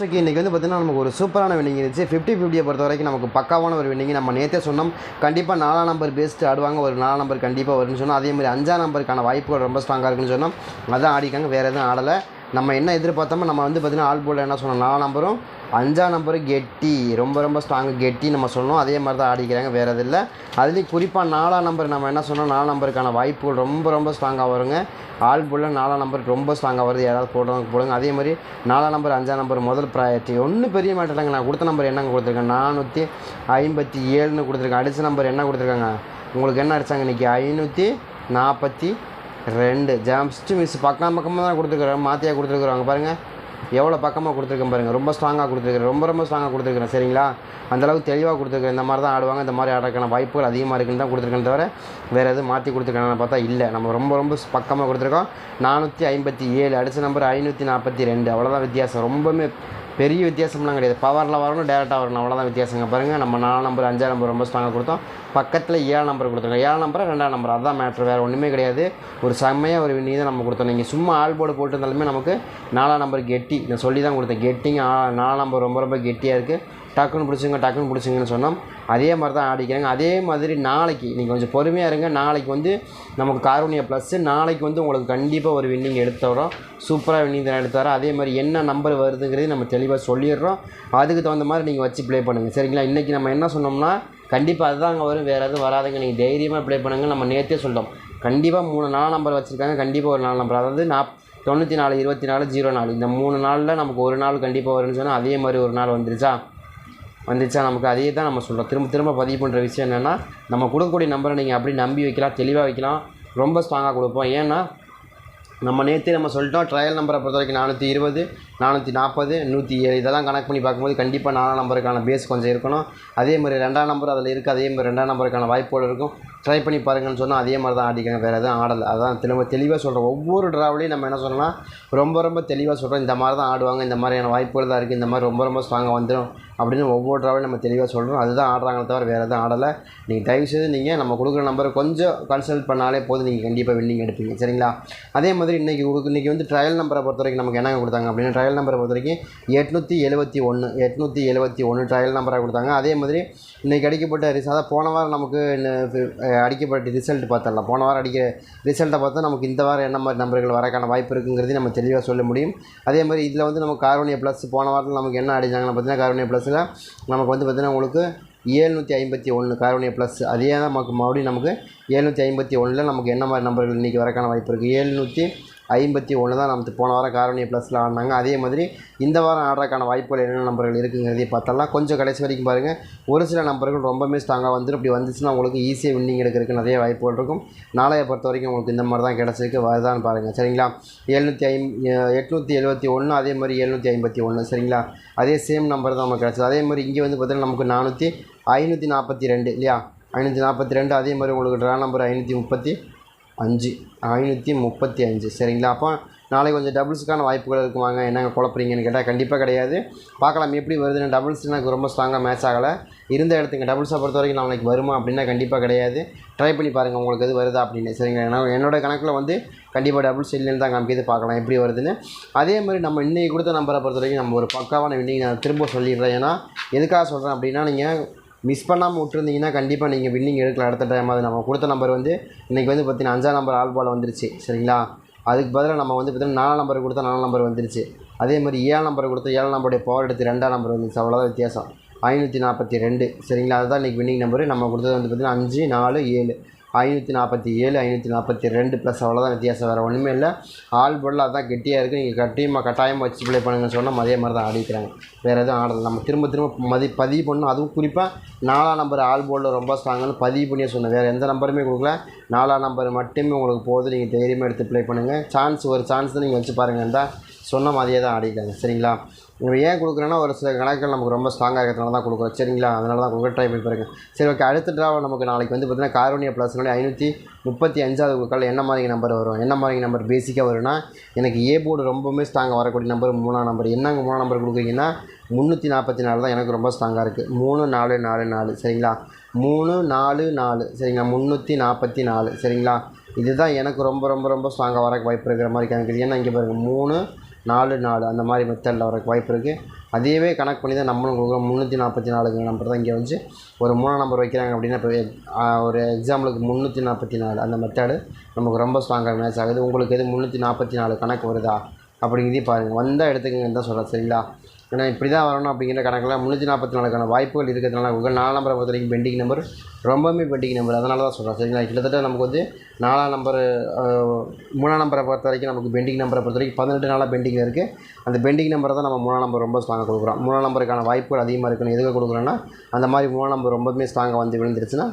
Okay இன்றைக்கி வந்து பார்த்தீங்கன்னா நமக்கு ஒரு சூப்பரான வின்னிங் இருந்துச்சு. ஃபிஃப்டி ஃபிஃப்டியை பொறுத்த வரைக்கும் நமக்கு பக்காவான ஒரு வின்னிங் நம்ம நேற்றே சொன்னோம். கண்டிப்பாக நாலாம் நம்பர் பேஸ்ட்டு ஆடுவாங்க. ஒரு நாலாம் நம்பர் கண்டிப்பாக வரும்னு சொன்னோம். அதே மாதிரி அஞ்சாம் நம்பருக்கான வாய்ப்புகள் ரொம்ப ஸ்ட்ராங்காக இருக்குன்னு சொன்னோம். அதான் ஆடிக்காங்க வேறு எதுவும் ஆடலை. நம்ம என்ன எதிர்பார்த்தோமோ நம்ம வந்து பார்த்தீங்கன்னா ஆல் போர்டில் என்ன சொன்னோம்? நாலு நம்பரும் அஞ்சாம் நம்பரு கெட்டி. ரொம்ப ரொம்ப ஸ்ட்ராங்கு கெட்டி நம்ம சொன்னோம். அதே மாதிரி தான் ஆடிக்கிறாங்க வேறு எதுவும் இல்லை. அதுலேயும் குறிப்பாக நாலாம் நம்பர் நம்ம என்ன சொன்னோம்? நாலாம் நம்பருக்கான வாய்ப்புகள் ரொம்ப ரொம்ப ஸ்ட்ராங்காக வருங்க. ஆல் போர்டில் நாலாம் நம்பர் ரொம்ப ஸ்ட்ராங்காக வருது. யாராவது போடுறவங்க போடுங்க. அதே மாதிரி நாலாம் நம்பர் அஞ்சாம் நம்பர் முதல் ப்ராயரிட்டி ஒன்றும் பெரிய மாட்டேங்க நான் கொடுத்த நம்பர் என்னங்க கொடுத்துருக்கேன்? நானூற்றி ஐம்பத்தி ஏழுன்னு கொடுத்துருக்கேன். அடித்த நம்பர் என்ன கொடுத்துருக்காங்க? உங்களுக்கு என்ன அடித்தாங்க இன்றைக்கி ஐநூற்றி நாற்பத்தி ரெண்டு. ஜாம்ஸ்ட்டு மிஸ் பக்கம் பக்கமாக தான் கொடுத்துருக்குறோம். மாற்றியாக கொடுத்துருக்குறாங்க பாருங்கள் எவ்வளோ பக்கமாக கொடுத்துருக்கேன் பாருங்கள் ரொம்ப ஸ்ட்ராங்காக கொடுத்துருக்குறேன். ரொம்ப ரொம்ப ஸ்ட்ராங்காக கொடுத்துருக்குறேன். சரிங்களா? அந்தளவுக்கு தெளிவாக கொடுத்துருக்கேன் இந்த மாதிரி தான் ஆடுவாங்க. இந்த மாதிரி ஆடுறதுக்கான வாய்ப்புகள் அதிகமாக இருக்குன்னு தான் கொடுத்துருக்கேன் தவிர வேறு எதுவும் மாற்றி கொடுத்துருக்காங்கன்னு பார்த்தா இல்லை. நம்ம ரொம்ப ரொம்ப பக்கமாக கொடுத்துருக்கோம். நானூற்றி ஐம்பத்தி ஏழு. அடித்த நம்பர் ஐநூற்றி நாற்பத்தி ரெண்டு. அவ்வளோதான் வித்தியாசம். ரொம்பவுமே பெரிய வித்தியாசம்லாம் கிடையாது. பவரில் வரணும் டேரெக்டாக வரணும். அவ்வளோதான் வித்தியாசங்க. பாருங்கள் நம்ம நாலு நம்பர் அஞ்சாறு நம்பர் ரொம்ப ஸ்ட்ராங்காக கொடுத்தோம். பக்கத்தில் ஏழு நம்பர் கொடுத்துருக்கோம் ஏழு நம்பர் ரெண்டாம் நம்பர் அதுதான் மேட்ரு வேறு ஒன்றுமே கிடையாது. ஒரு செம்மையாக ஒரு வின்னிங் தான் நம்ம கொடுத்தோம். நீங்கள் சும்மா ஆல் போர்டு போட்டிருந்தாலுமே நமக்கு நாலாம் நம்பர் கெட்டி. நான் சொல்லி தான் கொடுத்தேன் கெட்டிங் நாலாம் நம்பர் ரொம்ப ரொம்ப கெட்டியாக இருக்குது டக்குன்னு பிடிச்சிங்க டக்குன்னு பிடிச்சிங்கன்னு சொன்னோம் அதே மாதிரி தான் ஆடிக்கிறாங்க அதே மாதிரி நாளைக்கு நீங்கள் கொஞ்சம் பொறுமையாக இருங்க. நாளைக்கு வந்து நமக்கு கார்வனியா ப்ளஸ்ஸு நாளைக்கு வந்து உங்களுக்கு கண்டிப்பாக ஒரு வின்னிங் எடுத்து வரோம் சூப்பராக வின்னிங் தான் எடுத்து வரோம் அதே மாதிரி என்ன நம்பர் வருதுங்கிறது நம்ம தெளிவாக சொல்லிடுறோம். அதுக்கு தகுந்த மாதிரி நீங்கள் வச்சு ப்ளே பண்ணுங்கள் சரிங்களா? இன்றைக்கி நம்ம என்ன சொன்னோம்னா கண்டிப்பாக அதுதான் அங்கே வரும். வேறு எதுவும் வராதுங்க. நீங்கள் தைரியமாக ப்ளே பண்ணுங்கள் நம்ம நேற்றே சொல்லிட்டோம். கண்டிப்பாக மூணு நாலு நம்பர் வச்சுருக்காங்க. கண்டிப்பாக ஒரு நாலு நம்பர் அதாவது நாப் தொண்ணூற்றி நாலு இருபத்தி நாலு ஜீரோ நாலு. இந்த மூணு நாளில் நமக்கு ஒரு நாள் கண்டிப்பாக வரும்னு சொன்னால் அதே மாதிரி ஒரு நாள் வந்துருச்சா? வந்துச்சா? நமக்கு அதே தான் நம்ம சொல்கிறோம் திரும்ப திரும்ப பதிவு பண்ணுற விஷயம் என்னென்னா நம்ம கொடுக்கக்கூடிய நம்பரை நீங்கள் அப்படி நம்பி வைக்கலாம் தெளிவாக வைக்கலாம். ரொம்ப ஸ்ட்ராங்காக கொடுப்போம். ஏன்னா நம்ம நேற்று நம்ம சொல்லிட்டோம் ட்ரையல் நம்பரை பொறுத்த வரைக்கும் நானூற்றி இருபது நானூற்றி நாற்பது நூற்றி ஏழு. இதெல்லாம் கணக்கு பண்ணி பார்க்கும்போது கண்டிப்பாக நாலாம் நம்பருக்கான பேஸ் கொஞ்சம் இருக்கணும். அதே மாதிரி ரெண்டாம் நம்பர் அதில் இருக்குது அதே மாதிரி ரெண்டாம் நம்பருக்கான வாய்ப்புகள் இருக்கும். ட்ரை பண்ணி பாருங்கன்னு சொன்னால் அதே மாதிரி தான் ஆடிக்காங்க. வேறு எதுவும் ஆடலை. அதான் திரும்ப தெளிவாக சொல்கிறோம் ஒவ்வொரு ட்ராவலையும் நம்ம என்ன சொல்லலாம் ரொம்ப ரொம்ப தெளிவாக சொல்கிறோம் இந்த மாதிரி தான் ஆடுவாங்க இந்த மாதிரியான வாய்ப்புகள் தான் இருக்குது இந்த மாதிரி ரொம்ப ரொம்ப ஸ்ட்ராங்காக வந்துடும் அப்படின்னு ஒவ்வொரு ட்ராவலையும் நம்ம தெளிவாக சொல்கிறோம் அதுதான் ஆடுறாங்களே தவிர வேறு எதுவும் ஆடலை. நீங்கள் தயவுசெய்து நீங்கள் நம்ம கொடுக்குற நம்பரை கொஞ்சம் கன்சல்ட் பண்ணாலே போதும். நீங்கள் கண்டிப்பாக வின்னிங் எடுப்பீங்க. சரிங்களா? அதே மாதிரி இன்றைக்கி இன்றைக்கி வந்து ட்ரையல் நம்பரை பொறுத்த வரைக்கும் நமக்கு என்ன கொடுத்தாங்க அப்படின்னு ட்ரையல் நம்பரை பொறுத்த வரைக்கும் எட்நூற்றி எழுபத்தி ஒன்று எட்நூற்றி எழுபத்தி ஒன்று ட்ரையல் நம்பராக கொடுத்தாங்க. அதே மாதிரி இன்றைக்கி அடிக்கப்பட்ட ரிசல்ட் அதான் போன வாரம் நமக்கு அடிக்கப்பட்ட ரிசல்ட் பார்த்தரலாம் போன வாரம் அடிக்கிற ரிசல்ட்டை பார்த்தா நமக்கு இந்த வாரம் என்ன மாதிரி நம்பர்கள் வரக்கான வாய்ப்பு இருக்குங்கிறது நம்ம தெளிவாக சொல்ல முடியும். அதே மாதிரி இதில் வந்து நமக்கு கார்வனியா ப்ளஸ் போன வாரத்தில் நமக்கு என்ன அடிச்சாங்கன்னு பார்த்தீங்கன்னா கார்வனியா ப்ளஸில் நமக்கு வந்து பார்த்திங்கன்னா உங்களுக்கு ஏழ்நூற்றி ஐம்பத்தி ஒன்று கார்வனியா ப்ளஸ் அதே தான் நமக்கு மறுபடியும் நமக்கு ஏழ்நூற்றி ஐம்பத்தி ஒன்றில் நமக்கு என்ன மாதிரி நம்பர்கள் இன்றைக்கி வரக்கான வாய்ப்பு இருக்குது ஏழ்நூற்றி ஐம்பத்தி ஒன்று தான் நமக்கு போன வாரம் காரணிய ப்ளஸில் ஆடினாங்க அதே மாதிரி இந்த வாரம் ஆடுறதுக்கான வாய்ப்புகள் என்னென்ன நம்பர்கள் இருக்குங்கிறதையும் பார்த்தலாம். கொஞ்சம் கடைசி வரைக்கும் பாருங்கள் ஒரு சில நம்பர்கள் ரொம்பவே ஸ்ட்ராங்காக வந்துடும் இப்படி வந்துச்சுன்னா உங்களுக்கு ஈஸியாக வின்னிங் எடுக்கிறதுக்கு நிறைய வாய்ப்புகள் இருக்கும். நாளைய பொறுத்த வரைக்கும் உங்களுக்கு இந்த மாதிரி தான் கிடச்சிருக்கு. வருதான்னு பாருங்கள் சரிங்களா? எழுநூற்றி ஐம் எட்நூற்றி எழுபத்தி ஒன்று அதே மாதிரி எழுநூற்றி ஐம்பத்தி ஒன்று சரிங்களா? அதே சேம் நம்பர் தான் நமக்கு கிடச்சிது. அதே மாதிரி இங்கே வந்து பார்த்தீங்கன்னா நமக்கு நானூற்றி ஐநூற்றி நாற்பத்தி ரெண்டு இல்லையா? ஐநூற்றி நாற்பத்தி ரெண்டு அதே மாதிரி உங்களுக்கு ட்ரா நம்பர் ஐநூற்றி முப்பத்தி அஞ்சு ஐநூற்றி முப்பத்தி அஞ்சு. சரிங்களா? அப்போ நாளைக்கு கொஞ்சம் டபுள்ஸுக்கான வாய்ப்புகள் இருக்குவாங்க என்னங்க குழப்பறீங்கன்னு கேட்டால் கண்டிப்பாக கிடையாது. பார்க்கலாம் எப்படி வருதுன்னு. டபுள்ஸ் எனக்கு ரொம்ப ஸ்ட்ராங்காக மேட்ச் ஆகலை. இருந்த இடத்துக்கு டபுள்ஸை பொறுத்த வரைக்கும் நாளைக்கு வருமா அப்படின்னா கண்டிப்பாக கிடையாது. ட்ரை பண்ணி பாருங்கள் உங்களுக்கு எது வருதா அப்படின்னு. சரிங்களா? என்னோட கணக்கில் வந்து கண்டிப்பாக டபுள்ஸ் இல்லைன்னு தான் காமிக்கிது. பார்க்கலாம் எப்படி வருதுன்னு. அதே மாதிரி நம்ம இன்றைக்கி கொடுத்த நம்பரை பொறுத்த வரைக்கும் நம்ம ஒரு பக்காவான வின்னிங் நான் திரும்ப சொல்லிடுறேன். ஏன்னா எதுக்காக சொல்கிறேன் அப்படின்னா நீங்கள் மிஸ் பண்ணாமல் விட்டுருந்தீங்கன்னா கண்டிப்பாக நீங்கள் வின்னிங் எடுக்கலாம். அடுத்த டைம் அது நம்ம கொடுத்த நம்பர் வந்து இன்றைக்கி வந்து பார்த்தீங்கன்னா அஞ்சாம் நம்பர் ஆல் பால் வந்துருச்சு. சரிங்களா? அதுக்கு பதிலாக நம்ம வந்து பார்த்தீங்கன்னா நாலாம் நம்பர் கொடுத்தா நாலாம் நம்பர் வந்துருச்சு. அதே மாதிரி ஏழு நம்பர் கொடுத்தா ஏழு நம்பருடைய பவர் எடுத்து ரெண்டாம் நம்பர் வந்துருச்சு. அவ்வளோதான் வித்தியாசம். ஐநூற்றி நாற்பத்தி ரெண்டு. சரிங்களா? அதுதான் இன்றைக்கி வின்னிங் நம்பரு நம்ம கொடுத்தது வந்து பார்த்திங்கன்னா அஞ்சு நாலு ஏழு. ஐநூற்றி நாற்பத்தி ஏழு ஐநூற்றி நாற்பத்தி ரெண்டு ப்ளஸ் அவ்வளோதான் வித்தியாசம். வேறு ஒன்றுமே இல்லை. ஆல் பொருள் அதான் கெட்டியாக இருக்குது நீங்கள் கட்டியமாக கட்டாயமாக வச்சு ப்ளே பண்ணுங்கன்னு சொன்னால் அதே மாதிரி தான் ஆடிக்கிறாங்க. வேறு எதுவும் ஆடலை. நம்ம திரும்ப திரும்ப மதி பதிவு பண்ணணும். அதுவும் குறிப்பாக நாலாம் நம்பர் ஆல் போர்டில் ரொம்ப ஸ்ட்ராங்குன்னு பதிவு பண்ணியே சொன்னேன். வேறு எந்த நம்பருமே கொடுக்கல. நாலாம் நம்பர் மட்டுமே உங்களுக்கு போகுது. நீங்கள் தைரியமாக எடுத்து ப்ளே பண்ணுங்கள் சான்ஸ் ஒரு சான்ஸ் தான் நீங்கள் வச்சு பாருங்கள் இருந்தால் சொன்ன மாதிரியே தான் ஆடிக்கிறாங்க. சரிங்களா? நம்ம ஏன் கொடுக்குறேன்னா ஒரு சில கணக்குகள் நமக்கு ரொம்ப ஸ்ட்ராங்காக இருக்கிறதுனால தான் கொடுக்குறோம். சரிங்களா? அதனால தான் கொடுக்க ட்ரை பண்ணி பாருங்கள் சரி ஓகே அடுத்த ட்ராவல் நமக்கு நாளைக்கு வந்து பார்த்தீங்கன்னா காரோனியா ப்ளஸ்னாலே ஐநூற்றி முப்பத்தி அஞ்சாவது கொடுக்கல என்ன மாதிரி நம்பர் வரும்? என்ன மாதிரி நம்பர் பேசிக்காக வரும்னா எனக்கு ஏ போர்டு ரொம்பவுமே ஸ்ட்ராங்காக வரக்கூடிய நம்பர் மூணாம் நம்பர் என்னங்க மூணாம் நம்பர் கொடுக்குறீங்கன்னா முந்நூற்றி நாற்பத்தி நாலு தான் எனக்கு ரொம்ப ஸ்ட்ராங்காக இருக்குது மூணு நாலு நாலு நாலு. சரிங்களா? மூணு நாலு நாலு. சரிங்களா? முந்நூற்றி நாற்பத்தி நாலு. சரிங்களா? இதுதான் எனக்கு ரொம்ப ரொம்ப ரொம்ப ஸ்ட்ராங்காக வர வாய்ப்பு இருக்கிற மாதிரி கணக்கு ஏன்னா இங்கே பாருங்கள் மூணு நாலு நாலு. அந்த மாதிரி மெத்தடில் வரக்கு வாய்ப்பு இருக்குது அதையவே கணக்கு பண்ணி தான் நம்மளும் கொடுக்குறோம் முந்நூற்றி நாற்பத்தி நாலுங்க நம்பர் தான் இங்கே வந்து ஒரு மூணாம் நம்பர் வைக்கிறாங்க அப்படின்னா இப்போ ஒரு எக்ஸாம்பிளுக்கு முந்நூற்றி நாற்பத்தி நாலு அந்த மெத்தடு நமக்கு ரொம்ப ஸ்ட்ராங்காக மேட்ச் ஆகுது. உங்களுக்கு எது முந்நூற்றி நாற்பத்தி நாலு கணக்கு வருதா அப்படிங்கிறதையும் பாருங்கள் வந்தால் எடுத்துக்கங்கன்னு தான் சொல்கிறேன் சரிங்களா? ஏன்னா இப்படி தான் வரணும் அப்படிங்கிற கணக்கில் முந்நூற்றி நாற்பத்தி நாலுக்கான வாய்ப்புகள் இருக்கிறதுனால உங்கள் நாலாம் நம்பரை பொறுத்த வரைக்கும் பெண்டிங் நம்பர் ரொம்பவுமே பெண்டிங் நம்பர். அதனால தான் சொல்கிறேன் சரிங்களா? கிட்டத்தட்ட நமக்கு வந்து நாலாம் நம்பர் மூணாம் நம்பரை பொறுத்த வரைக்கும் நமக்கு பெண்டிங் நம்பரை பொறுத்த வரைக்கும் பதினெட்டு நாளாக பெண்டிங்கில் இருக்குது அந்த பெண்டிங் நம்பரை தான் நம்ம மூணாம் நம்பர் ரொம்ப ஸ்ட்ராங்காக கொடுக்குறோம். மூணாம் நம்பருக்கான வாய்ப்புகள் அதிகமாக இருக்குன்னு எதுக்கு கொடுக்குறோன்னா அந்த மாதிரி மூணாம் நம்பர் ரொம்பவுமே ஸ்ட்ராங்காக வந்து விழுந்துருச்சுன்னா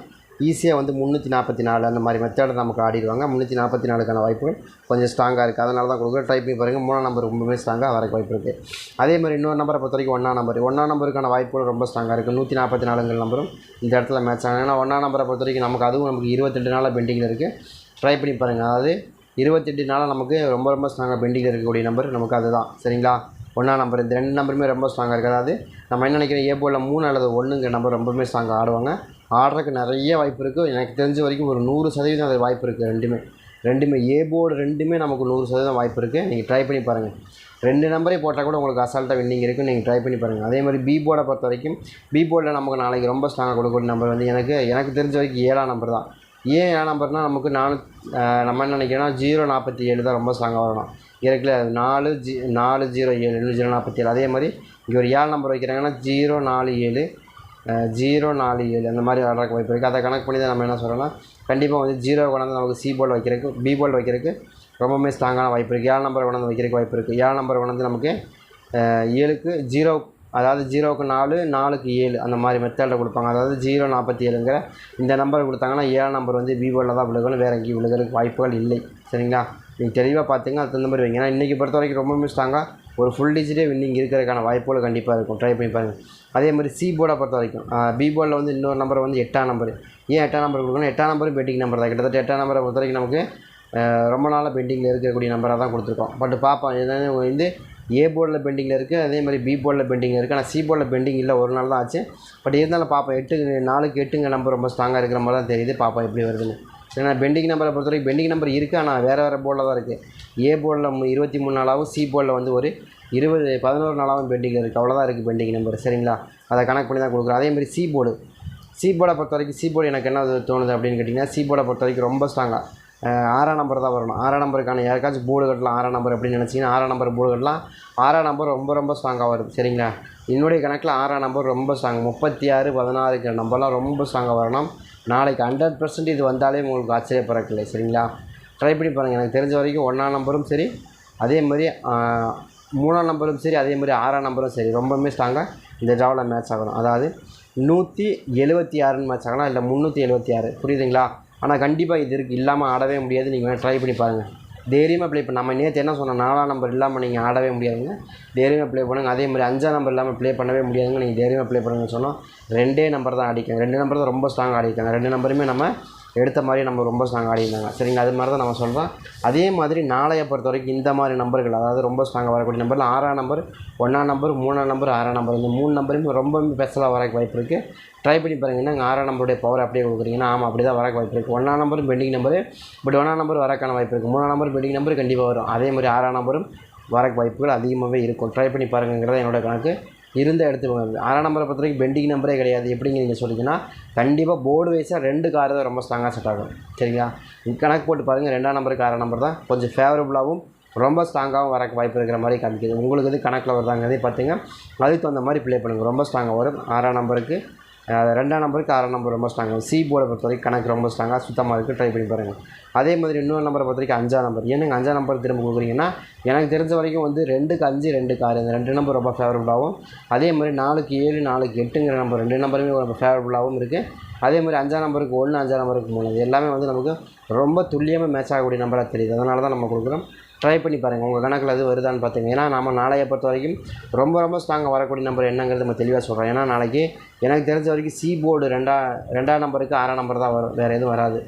ஈஸியாக வந்து முந்நூற்றி நாற்பத்தி நாலு அந்த மாதிரி மெத்தடை நமக்கு ஆடிடுவாங்க. முந்நூற்றி நாற்பத்தி நாலுக்கான வாய்ப்புகள் கொஞ்சம் ஸ்ட்ராங்காக இருக்குது அதனால தான் கொடுக்குற ட்ரை பண்ணி பாருங்கள் மூணாம் நம்பர் ரொம்பவே ஸ்ட்ராங்காக வரக்கு வாய்ப்பு இருக்குது அதே மாதிரி இன்னொரு நம்பரை பொறுத்த வரைக்கும் ஒன்றாம் நம்பர் ஒன்றாம் நம்பருக்கான வாய்ப்புகள் ரொம்ப ஸ்ட்ராங்காக இருக்குது நூற்றி நாற்பத்தி நாலுங்கிற நம்பரும் இந்த இடத்துல மேட்ச் ஆகும் ஏன்னா ஒன்றாம் நம்பரை பொறுத்த வரைக்கும் நமக்கு அதுவும் நமக்கு இருபத்தெட்டு நாளாக பெண்டிங்கில் இருக்குது ட்ரை பண்ணி பாருங்கள் அதாவது இருபத்தெட்டு நாளாக நமக்கு ரொம்ப ரொம்ப ஸ்ட்ராங்காக பெண்டிங்கில் இருக்கக்கூடிய நம்பர் நமக்கு அதுதான். சரிங்களா? ஒன்றாம் நம்பர் இந்த ரெண்டு நம்பருமே ரொம்ப ஸ்ட்ராங்காக இருக்குது அதாவது நம்ம என்ன நினைக்கிறோம்? ஏ போலில் மூணு அல்லது ஒன்றுங்கிற நம்பர் ரொம்பவுமே ஸ்ட்ராங்காக ஆடுவாங்க. ஆடுறதுக்கு நிறைய வாய்ப்பு இருக்குது எனக்கு தெரிஞ்ச வரைக்கும் ஒரு நூறு சதவீதம் அது வாய்ப்பு இருக்குது ரெண்டுமே. ரெண்டுமே ஏ போர்டு ரெண்டுமே நமக்கு நூறு சதவீதம் வாய்ப்பு இருக்குது நீங்கள் ட்ரை பண்ணி பாருங்கள் ரெண்டு நம்பரே போட்டால் கூட உங்களுக்கு அசால்ட்டாக வின்னிங் இருக்குது நீங்கள் ட்ரை பண்ணி பாருங்கள் அதே மாதிரி பி போர்டை பொறுத்த வரைக்கும் பி போர்டில் நமக்கு நாளைக்கு ரொம்ப ஸ்ட்ராங்காக கொடுக்கக்கூடிய நம்பர் வந்து எனக்கு எனக்கு தெரிஞ்ச வரைக்கும் ஏழாம் நம்பர் தான். ஏன் ஏழாம் நம்பர்னால் நமக்கு நாலு நம்ம என்ன நினைக்கிறோன்னா ஜீரோ நாற்பத்தி ஏழு தான் ரொம்ப ஸ்ட்ராங்காக வரணும். இருக்குல்ல நாலு ஜி நாலு ஜீரோ ஏழு ஜீரோ நாற்பத்தி ஏழு. அதே மாதிரி இங்கே ஒரு ஏழு நம்பர் வைக்கிறாங்கன்னா ஜீரோ நாலு ஏழு ஜீரோ நாலு ஏழு அந்த மாதிரி வர்றதுக்கு வாய்ப்பு இருக்குது அதை கணக்கு பண்ணி தான் நம்ம என்ன சொல்கிறோம்னா கண்டிப்பாக வந்து ஜீரோ கொண்டாந்து நமக்கு சி போல் வைக்கிறதுக்கு பி போல் வைக்கிறதுக்கு ரொம்பவுமே ஸ்ட்ராங்கான வாய்ப்பு இருக்குது ஏழு நம்பர் கொண்டாந்து வைக்கிறதுக்கு வாய்ப்பு இருக்குது ஏழு நம்பர் கொண்டாந்து நமக்கு ஏழுக்கு ஜீரோ அதாவது ஜீரோவுக்கு நாலு நாலுக்கு ஏழு அந்த மாதிரி மெத்தடில் கொடுப்பாங்க. அதாவது ஜீரோ நாற்பத்தி ஏழுங்கிற இந்த நம்பர் கொடுத்தாங்கன்னா ஏழு நம்பர் வந்து விவோவில் தான் விழுகணும். வேறு எங்கேயும் விழுகிறதுக்கு வாய்ப்புகள் இல்லை. சரிங்களா? நீங்கள் தெளிவாக பார்த்தீங்கன்னா அது தகுந்த மாதிரி வைங்க. ஏன்னா இன்றைக்கி பொறுத்த வரைக்கும் ரொம்பவுமே ஸ்ட்ராங்காக ஒரு ஃபுல் டிஜிட்டே வின்னிங் இருக்கிறதுக்கான வாய்ப்புகள் கண்டிப்பாக இருக்கும். ட்ரை பண்ணி பாருங்கள் அதே மாதிரி சி போர்டை பொறுத்த வரைக்கும் பி போர்டில் வந்து இன்னொரு நம்பர் வந்து எட்டாம் நம்பர் ஏன் எட்டாம் நம்பர் கொடுக்கணும்? எட்டாம் நம்பரும் பெயிண்டிங் நம்பர் தான். கிட்டத்தட்ட எட்டாம் நம்பரை பொறுத்த வரைக்கும் நமக்கு ரொம்ப நாளாக பெண்டிங்கில் இருக்கக்கூடிய நம்பராக தான் கொடுத்துருக்கோம். பட் பார்ப்போம் ஏதாவது வந்து ஏ போர்டில் பெண்டிங்கில் இருக்குது அதே மாதிரி பி போர்டில் பெண்டிங்கில் இருக்குது ஆனால் சி போர்டில் பெண்டிங் இல்லை ஒரு நாள் தான் ஆச்சு. பட் இருந்தாலும் பார்ப்போம் எட்டு நாலுக்கு எட்டுங்க நம்பர் ரொம்ப ஸ்ட்ராங்காக இருக்கிற மாதிரி தான் தெரியுது. பார்ப்போம் எப்படி வருதுன்னு. ஏன்னா பெண்டிங் நம்பரை பொறுத்த வரைக்கும் பெண்டிங் நம்பர் இருக்குது ஆனால் வேறு வேறு போர்டில் தான் இருக்குது ஏ போர்டில் இருபத்தி மூணு நாளாகவும் சி போர்டில் வந்து ஒரு இருபது பதினோரு நாளாகவும் பெண்டிங்கில் இருக்குது அவ்வளோதான் இருக்குது பெண்டிங் நம்பர் சரிங்களா? அதை கணக்கு பண்ணி தான் கொடுக்குறோம். அதேமாதிரி சி போர்டு சி போர்டை பொறுத்த வரைக்கும் சி போர்டு எனக்கு என்ன தோணுது அப்படின்னு கேட்டிங்கன்னா சி போர்டை பொறுத்த வரைக்கும் ரொம்ப ஸ்ட்ராங்காக ஆறாம் நம்பர் தான் வரணும். ஆறாம் நம்பருக்கான யாருக்காச்சும் போர்டு கட்டலாம். ஆறாம் நம்பர் அப்படின்னு நினச்சிங்கன்னா ஆறாம் நம்பர் போர்டு கட்டலாம். ஆறாம் நம்பர் ரொம்ப ரொம்ப ஸ்ட்ராங்காக வருது சரிங்களா? என்னுடைய கணக்கில் ஆறாம் நம்பர் ரொம்ப ஸ்ட்ராங் முப்பத்தி ஆறு பதினாறுங்கிற நம்பர்லாம் ரொம்ப ஸ்ட்ராங்காக வரணும். நாளைக்கு ஹண்ட்ரட் பர்சன்ட் இது வந்தாலே உங்களுக்கு ஆச்சரியப்படக்கில்லை சரிங்களா? ட்ரை பண்ணி பாருங்கள் எனக்கு தெரிஞ்ச வரைக்கும் ஒன்றாம் நம்பரும் சரி அதே மாதிரி மூணாம் நம்பரும் சரி அதே மாதிரி ஆறாம் நம்பரும் சரி. ரொம்பவுமே ஸ்ட்ராங்காக இந்த ட்ராவில் மேட்ச் ஆகணும். அதாவது நூற்றி எழுபத்தி ஆறுன்னு மேட்ச் ஆகலாம் இல்லை முந்நூற்றி எழுபத்தி ஆறு. புரியுதுங்களா? ஆனால் கண்டிப்பாக இது இருக்குது இல்லாமல் ஆடவே முடியாது. நீங்கள் வேணால் ட்ரை பண்ணி பாருங்கள் தைரியமாக ப்ளே பண்ண. நம்ம நேற்று என்ன சொன்னோம்? நாலாம் நம்பர் இல்லாமல் நீங்கள் ஆடவே முடியாதுங்க. தைரியமாக ப்ளே பண்ணுங்கள் அதே மாதிரி அஞ்சாம் நம்பர் இல்லாமல் ப்ளே பண்ணவே முடியாதுங்க. நீங்கள் தைரியமாக ப்ளே பண்ணுங்கன்னு சொன்னோம். ரெண்டே நம்பர் தான் அடிக்கணும் ரெண்டு நம்பர் தான் ரொம்ப ஸ்ட்ராங் ஆடிக்காங்க ரெண்டு நம்பருமே நம்ம எடுத்த மாதிரி நம்ம ரொம்ப ஸ்ட்ராங் ஆடிருந்தாங்க சரிங்க அது மாதிரி தான் நம்ம சொல்கிறோம் அதே மாதிரி நாளைய பொறுத்த வரைக்கும் இந்த மாதிரி நம்பர்கள் அதாவது ரொம்ப ஸ்ட்ராங்காக வரக்கூடிய நம்பரில் ஆறாம் நம்பர் ஒன்றாம் நம்பர் மூணாம் நம்பர் ஆறாம் நம்பர் இந்த மூணு நம்பருமே ரொம்ப ஸ்பெஷலாக வரக்கு வாய்ப்பு இருக்குது ட்ரை பண்ணி பாருங்கள் என்ன ஆறாம் நம்பருடைய பவர் அப்படியே கொடுக்குறீங்கன்னா ஆமாம் அப்படி தான் வரக்கு வாய்ப்பு இருக்குது ஒன்றாம் நம்பரும் பெண்டிங் நம்பர் பட் ஒன்றாம் நம்பர் வரக்கான வாய்ப்பு இருக்குது மூணாம் நம்பர் பெண்டிங் நம்பர் கண்டிப்பாக வரும். அதே மாதிரி ஆறாம் நம்பரும் வரக்கு வாய்ப்புகள் அதிகமாகவே இருக்கும். ட்ரை பண்ணி பாருங்கிறத என்னோடய கணக்கு. இருந்த இடத்துக்கு ஆறாம் நம்பரை பொறுத்த வரைக்கும் பெண்டிங் நம்பரே கிடையாது. எப்படிங்க நீங்கள் சொல்லிங்கன்னா கண்டிப்பாக போர்டு வைஸாக ரெண்டு கார் தான் ரொம்ப ஸ்ட்ராங்காக செட் ஆகும். சரிங்களா? கணக்கு போட்டு பாருங்கள் ரெண்டாம் நம்பருக்கு ஆறாம் நம்பர் தான். கொஞ்சம் ஃபேவரபுளாகவும் ரொம்ப ஸ்ட்ராங்காகவும் வரக்கு வாய்ப்பு இருக்கிற மாதிரி காமிக்குது. உங்களுக்கு இது கணக்கில் வருதாங்கிறதே பார்த்தீங்க அதுக்கு தகுந்த மாதிரி ப்ளே பண்ணுங்கள் ரொம்ப ஸ்ட்ராங்காக வரும். ஆறாம் நம்பருக்கு ரெண்டாம் நம்பருக்கு ஆறாம் நம்பர் ரொம்ப ஸ்ட்ராங்காக சி போர்டை பொறுத்த வரைக்கும் கணக்கு ரொம்ப ஸ்ட்ராங்காக சுத்தமாக இருக்குது ட்ரை பண்ணி பாருங்கள் அதே மாதிரி இன்னொரு நம்பரை பொறுத்த வரைக்கும் அஞ்சாம் நம்பர். என்னங்க அஞ்சாம் நம்பர் திரும்ப கொடுக்குறீங்கன்னா எனக்கு தெரிஞ்ச வரைக்கும் வந்து ரெண்டுக்கு அஞ்சு ரெண்டு காரு இந்த ரெண்டு நம்பர் ரொம்ப ஃபேவரபுளாகவும் அதே மாதிரி நாலுக்கு ஏழு நாலுக்கு எட்டுங்கிற நம்பர் ரெண்டு நம்பருமே ரொம்ப ஃபேவரபுளாகவும் இருக்குது அதே மாதிரி அஞ்சாம் நம்பருக்கு ஒன்று அஞ்சாம் நம்பருக்கு மூணு. எல்லாமே வந்து நமக்கு ரொம்ப துல்லியமாக மேட்ச் ஆகக்கூடிய நம்பராக தெரியுது. அதனால தான் நம்ம கொடுக்குறோம். ட்ரை பண்ணி பாருங்கள் உங்கள் கணக்கில் அது வருதான்னு பார்த்துங்க ஏன்னா நம்ம நாளைய பொறுத்த வரைக்கும் ரொம்ப ரொம்ப ஸ்ட்ராங்காக வரக்கூடிய நம்பர் என்னங்கிறது நம்ம தெளிவாக சொல்கிறோம் ஏன்னா நாளைக்கு எனக்கு தெரிஞ்ச வரைக்கும் சி போர்டு ரெண்டா ரெண்டாம் நம்பருக்கு ஆறாம் நம்பர் தான் வரும். வேறு எதுவும் வராது.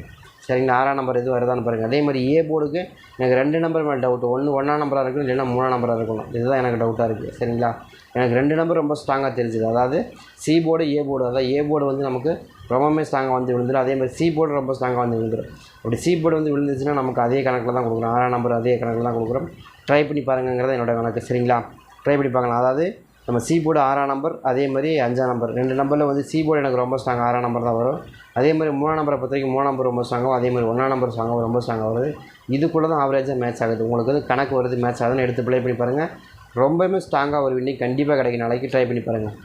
சரிங்களா ஆறாம் நம்பர் எதுவும் வருதான்னு பாருங்கள் அதே மாதிரி ஏ போர்டுக்கு எனக்கு ரெண்டு நம்பர் மேலே டவுட் ஒன்று ஒன்றாம் நம்பராக இருக்கணும் இல்லைன்னா மூணாம் நம்பராக இருக்கணும். இதுதான் எனக்கு டவுட்டாக இருக்குது சரிங்களா? எனக்கு ரெண்டு நம்பர் ரொம்ப ஸ்ட்ராங்காக தெரிஞ்சுது. அதாவது சி போர்டு ஏ போர்டு அதாவது ஏ போர்டு வந்து நமக்கு ரொம்பவுமே ஸ்ட்ராங்காக வந்து விழுந்துடும் அதே மாதிரி சி போர்டு ரொம்ப ஸ்ட்ராங்காக வந்து விழுந்துடும் அப்படி சி போர்டு வந்து விழுந்துச்சுன்னா நமக்கு அதே கணக்கில் தான் கொடுக்குறோம். ஆறாம் நம்பர் அதே கணக்கில் தான் கொடுக்குறோம். ட்ரை பண்ணி பாருங்கிறத என்னோடய கணக்கு சரிங்களா? ட்ரை பண்ணி பார்க்கலாம். அதாவது நம்ம சி போர்டு ஆறாம் நம்பர் அதே மாதிரி அஞ்சாம் நம்பர் ரெண்டு நம்பரில் வந்து சி போர்டு எனக்கு ரொம்ப ஸ்ட்ராங் ஆறாம் நம்பர் தான் வரும். அதே மாதிரி மூணாம் நம்பரை பொறுத்த வரைக்கும் மூணாம் நம்பர் ரொம்ப ஸ்ட்ராங்காகவும் அதே மாதிரி ஒன்றாம் நம்பர் ஸ்ட்ராங்காகவும் ரொம்ப ஸ்ட்ராங்காக வருது. இதுக்குள்ளே தான் ஆவரேஜாக மேட்ச் ஆகுது. உங்களுக்கு வந்து கணக்கு வருது மேட்ச் ஆகுதுன்னு எடுத்து ப்ளே பண்ணி பாருங்கள் ரொம்பவுமே ஸ்ட்ராங்காக ஒரு வின்னிங் கண்டிப்பாக கிடைக்கும். நாளைக்கு ட்ரை பண்ணி பாருங்கள்